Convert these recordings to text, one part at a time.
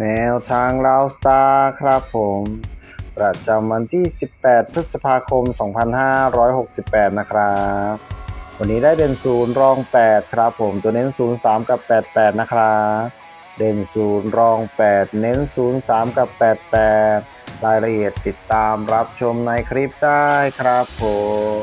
แนวทางลาวสตาร์ครับผม ประจำวันที่ 18 พฤษภาคม 2568 นะครับ วันนี้ได้เด่นศูนย์รอง 8 ครับผม ตัวเน้น 03 กับ 88 นะครับ เด่นศูนย์รอง 8 เน้น 03 กับ 88 รายละเอียดติดตามรับชมในคลิปได้ครับผม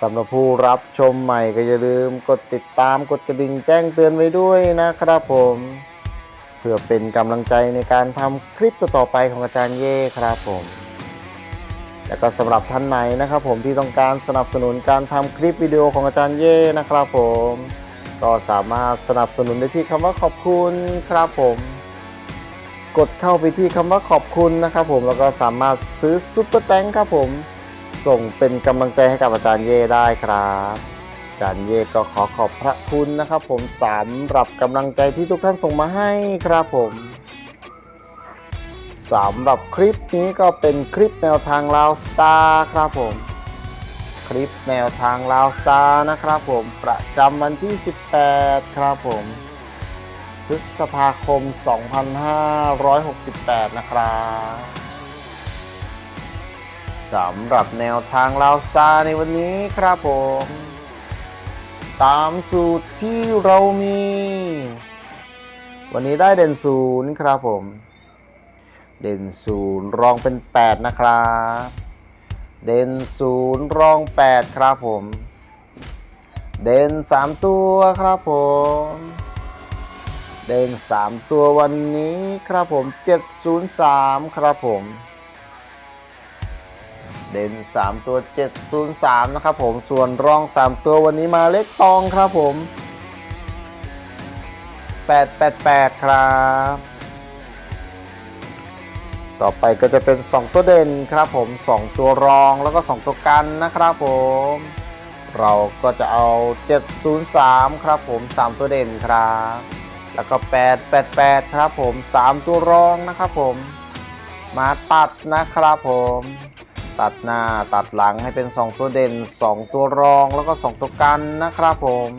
สำหรับผู้รับชมใหม่ก็อย่าลืมกดติดตามกดกระดิ่งแจ้งเตือนไว้ด้วยนะครับผม เพื่อเป็นกำลังใจในการทำคลิปต่อๆไปของอาจารย์เย่ครับผม แล้วก็สำหรับท่านไหนนะครับผมที่ต้องการสนับสนุนการทำคลิปวิดีโอของอาจารย์เย่นะครับผม ก็สามารถสนับสนุนได้ที่คำว่าขอบคุณครับผมกดเข้าไปที่คำว่าขอบคุณนะครับผมแล้วก็สามารถซื้อซุปเปอร์แตงครับผม ส่งเป็นกำลังใจให้กับอาจารย์เย่ได้ครับอาจารย์เย่ก็ขอขอบพระคุณนะครับ ผมสำหรับกำลังใจที่ทุกท่านส่งมาให้ครับผมสำหรับคลิปนี้ก็เป็นคลิปแนวทางลาวสตาร์ครับผม คลิปแนวทางลาวสตาร์นะครับผมประจำวันที่ 18 ครับผมพฤษภาคม 2568 นะครับ สำหรับแนวทางลาวสตาร์ในวันนี้ครับผม ตามสูตรที่เรามี วันนี้ได้เด่นศูนย์ครับผม เด่นศูนย์รองเป็น 8 นะครับ เด่นศูนย์รอง 8 ครับผม เด่น 3 ตัวครับผม เด่น 3 ตัววันนี้ครับผม 703 ครับผม เด่น3 ตัว 703 นะครับผมส่วนรอง 3 ตัววันนี้มาเล็กตองครับผม 888 ครับ ต่อไปก็จะเป็น 2 ตัวเด่นครับผม 2 ตัวรองแล้วก็ 2 ตัวกันนะครับผม เราก็จะเอา 703 ครับผม 3 ตัวเด่นครับ แล้วก็ 888 ครับผม 3 ตัวรองนะครับผมมาตัดนะครับผม ตัดหน้าตัดหลังให้เป็น 2 ตัวเด่น 2 ตัวรองแล้วก็ 2 ตัวกันนะครับผม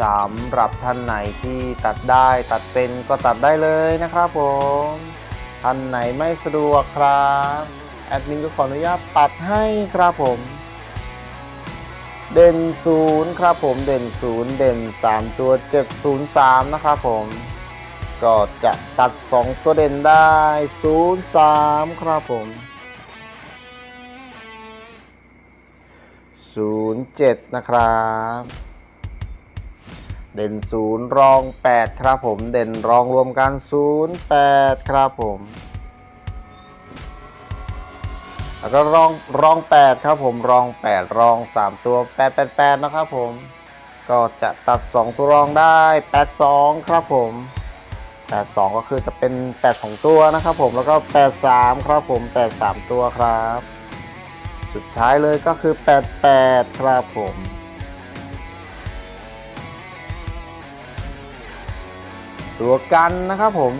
สำหรับท่านไหนที่ตัดได้ตัดเป็นก็ตัดได้เลยนะครับผม ท่านไหนไม่สะดวกครับแอดมินก็ขออนุญาตตัดให้ครับผม เด่นศูนย์ครับผมเด่นศูนย์เด่น 3 ตัว 703 นะครับผม ก็จะตัด 2 ตัวเด่นได้ 03 ครับผม 07 นะครับ เด่น 0 รอง 8 ครับผม เด่นรองรวมกัน 08 ครับผม แล้วก็รองรอง 8 ครับผม รอง 8 รอง 3 ตัว 888 นะครับผม ก็จะตัด 2 ตัวรองได้ 82 ครับผม82 ก็คือจะเป็น 82 ตัวนะครับผม แล้วก็ 83 ครับผม 83 ตัวครับ สุดท้ายเลยก็คือ 88 ครับผม ตัวกันนะครับผม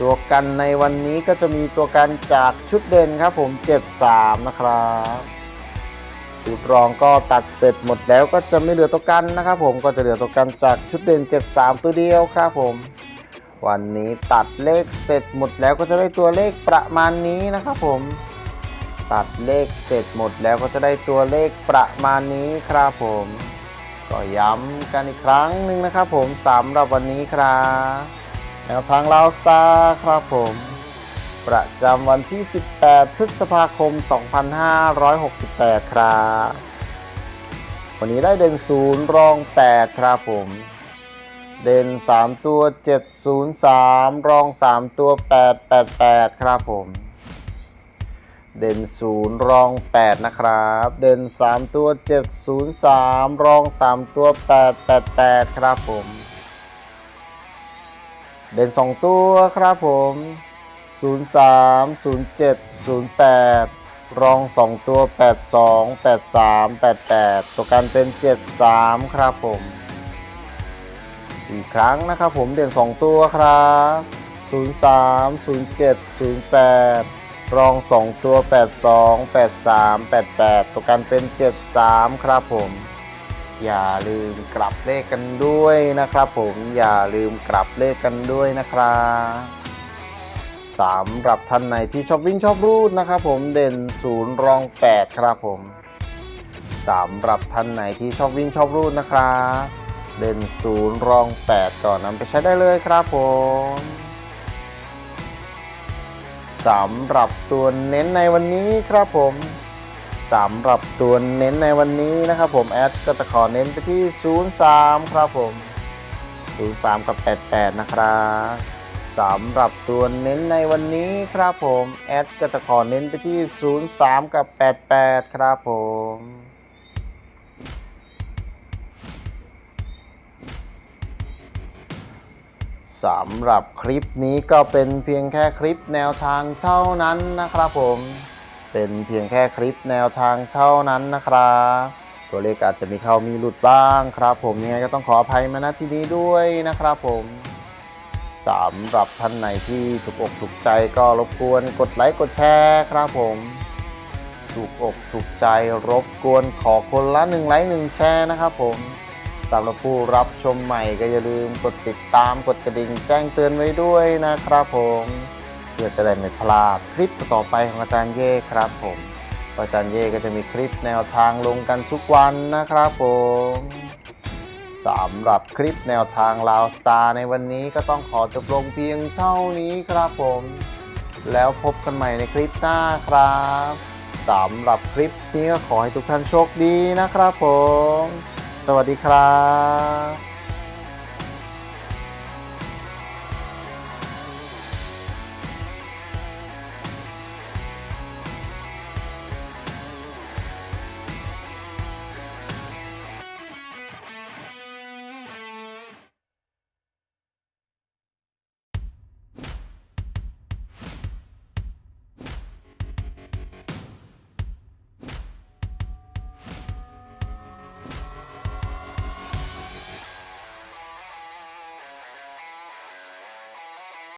ตัวกันในวันนี้ก็จะมีตัวกันจากชุดเด่นครับผม 73 นะครับชุดรองก็ตัดเสร็จหมดแล้วก็จะไม่เหลือตัวกันนะครับผมก็จะเหลือตัวกันจากชุดเด่น 73 ตัวเดียวครับผม วันนี้ตัดเลขเสร็จหมดแล้วก็จะได้ตัวเลขประมาณนี้นะครับผม ตัดเลขเสร็จหมดแล้วก็จะได้ตัวเลขประมาณนี้ครับผม ก็ย้ำกันอีกครั้งหนึ่งนะครับผมสำหรับวันนี้ครับแนวทางลาวสตาร์ครับผม ประจำวันที่ 18 พฤษภาคม 2568 ครับ วันนี้ได้เด่นศูนย์รอง 8 ครับผมเด่น 3 ตัว 703 รอง 3 ตัว 888 ครับผม เด่นศูนย์รอง 8 นะครับ เด่น 3 ตัว 703 รอง 3 ตัว 888 ครับผม เด่น 2 ตัวครับผม 03 07 08 รอง 2 ตัว 82 83 88 ตัวกันเป็น 73 ครับผม อีกครั้งนะครับผมเด่น 2 ตัวครับ 03 07 08 รอง 2 ตัว 82 83 88 ตัวกันเป็น 73 ครับผม อย่าลืมกลับเลขกันด้วยนะครับผม อย่าลืมกลับเลขกันด้วยนะครับสำหรับท่านไหนที่ชอบวิ่งชอบรูดนะครับผม เด่น 0 รอง 8 ครับผมสำหรับท่านไหนที่ชอบวิ่งชอบรูดนะครับเด่น 0 รอง 8 ก่อนนำไปใช้ได้เลยครับผม สำหรับตัวเน้นในวันนี้ครับผมสำหรับตัวเน้นในวันนี้นะครับผมแอดก็จะขอเน้นไปที่ 03 ครับผม 03 กับ 88 นะครับสำหรับตัวเน้นในวันนี้ครับผมแอดก็จะขอเน้นไปที่ 03 กับ 88 ครับผม สำหรับคลิปนี้ก็เป็นเพียงแค่คลิปแนวทางเท่านั้นนะครับผม เป็นเพียงแค่คลิปแนวทางเท่านั้นนะครับตัวเลขอาจจะมีเข้ามีหลุดบ้างครับ ผมยังไงก็ต้องขออภัยมาณที่นี้ด้วยนะครับผมสำหรับท่านไหนที่ถูกอกถูกใจก็รบกวนกดไลค์กดแชร์ครับผม ถูกอกถูกใจรบกวนขอคนละหนึ่งไลค์หนึ่งแชร์นะครับผม สำหรับผู้รับชมใหม่ก็อย่าลืมกดติดตามกดกระดิ่งแจ้งเตือนไว้ด้วยนะครับผมเพื่อจะได้ไม่พลาดคลิปต่อไปของอาจารย์เย่ครับผมอาจารย์เย่ก็จะมีคลิปแนวทางลงกันทุกวันนะครับผมสำหรับคลิปแนวทางลาวสตาร์ในวันนี้ก็ต้องขอจบลงเพียงเท่านี้ครับผม แล้วพบกันใหม่ในคลิปหน้าครับสำหรับคลิปนี้ก็ขอให้ทุกท่านโชคดีนะครับผม สวัสดีครับ